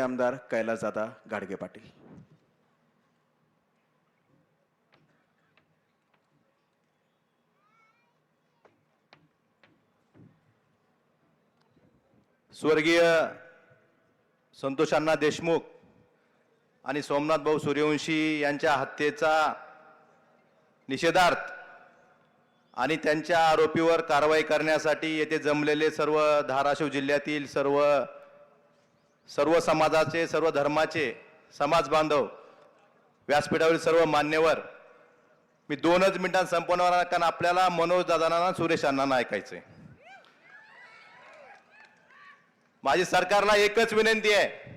आमदार कैलासदादा गाडगे पाटील. स्वर्गीय संतोषांना देशमुख आणि सोमनाथ भाऊ सूर्यवंशी यांच्या हत्येचा निषेधार्थ आणि त्यांच्या आरोपीवर कारवाई करण्यासाठी येथे जमलेले सर्व धाराशिव जिल्ह्यातील सर्व सर्व समाजाचे सर्व धर्माचे समाज बांधव व्यासपीठावरील सर्व मान्यवर मी दोनच मिनिटांत संपवणार कारण आपल्याला मनोज दादांना सुरेश अण्णांना ऐकायचंय. माझी सरकारला एकच विनंती आहे.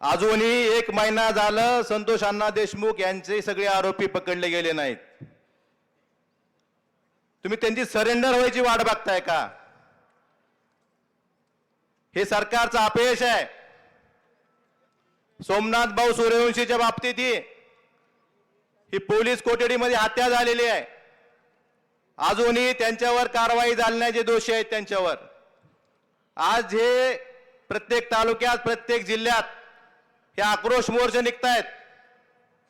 अजूनही एक महिना झालं संतोष अण्णा देशमुख यांचे सगळे आरोपी पकडले गेले नाहीत. तुम्ही त्यांची सरेंडर व्हायची वाट बघताय का? हे सरकारचं अपयश आहे. सोमनाथ भाऊ सूर्यवंशीच्या बाबतीत ही ही पोलीस कोठडीमध्ये हत्या झालेली आहे. अजूनही त्यांच्यावर कारवाई झालण्याचे दोषी आहेत त्यांच्यावर. आज हे प्रत्येक तालुक्यात प्रत्येक जिल्ह्यात हे आक्रोश मोर्चे निघतायत.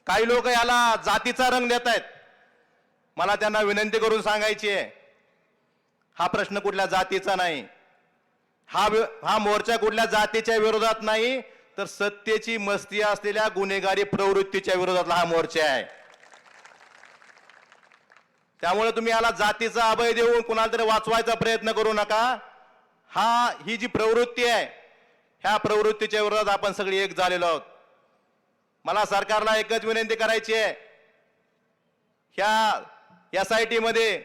काही लोक याला जातीचा रंग देत आहेत मला त्यांना विनंती करून सांगायची आहे हा प्रश्न कुठल्या जातीचा नाही. हा हा मोर्चा कुठल्या जातीच्या विरोधात नाही तर सत्तेची मस्ती असलेल्या गुन्हेगारी प्रवृत्तीच्या विरोधातला हा मोर्चा आहे. त्यामुळे तुम्ही याला जातीचा अभय देऊन कुणाला तरी वाचवायचा प्रयत्न करू नका. हा ही जी प्रवृत्ती आहे ह्या प्रवृत्तीच्या विरोधात आपण सगळी एक झालेलो आहोत. मला सरकारला एकच विनंती करायची आहे. ह्या एस आय टी मध्ये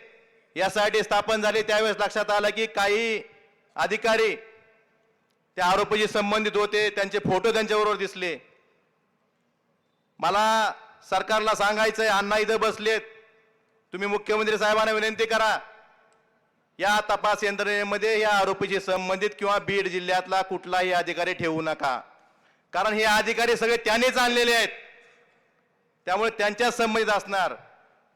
एस आय टी स्थापन झाली त्यावेळेस लक्षात आलं की काही अधिकारी त्या आरोपीशी संबंधित होते त्यांचे फोटो त्यांच्याबरोबर दिसले. मला सरकारला सांगायचंय अण्णा इथं बसलेत. तुम्ही मुख्यमंत्री साहेबांना विनंती करा. या तपास यंत्रणेमध्ये या आरोपीशी संबंधित किंवा बीड जिल्ह्यातला कुठलाही अधिकारी ठेवू नका. कारण हे अधिकारी सगळे त्यांनीच आणलेले आहेत. त्यामुळे त्यांच्याच संबंधित असणार.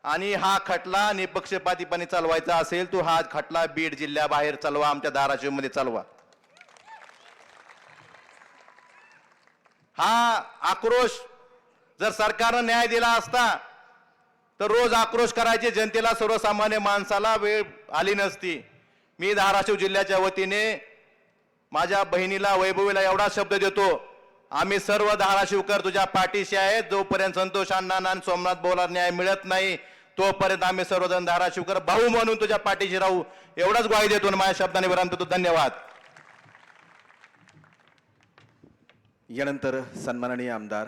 आणि हा खटला निपक्षपातीपणे चालवायचा असेल तो हा खटला बीड जिल्ह्याबाहेर चालवा आमच्या धाराशिवमध्ये चालवा. हा आक्रोश जर सरकारनं न्याय दिला असता तर रोज आक्रोश करायचे जनतेला सर्वसामान्य माणसाला वेळ आली नसती. मी धाराशिव जिल्ह्याच्या वतीने माझ्या बहिणीला वैभवीला एवढा शब्द देतो आम्ही सर्व धाराशिवकर तुझ्या पाठीशी आहेत जोपर्यंत संतोष अण्णा सोमनाथ बोला न्याय मिळत नाही तोपर्यंत आम्ही सर्वजण धाराशिवकर भाऊ म्हणून तुझ्या पाठीशी राहू. एवढाच ग्वाही देतो माझ्या शब्दाने विराम देतो. धन्यवाद. यानंतर सन्माननीय आमदार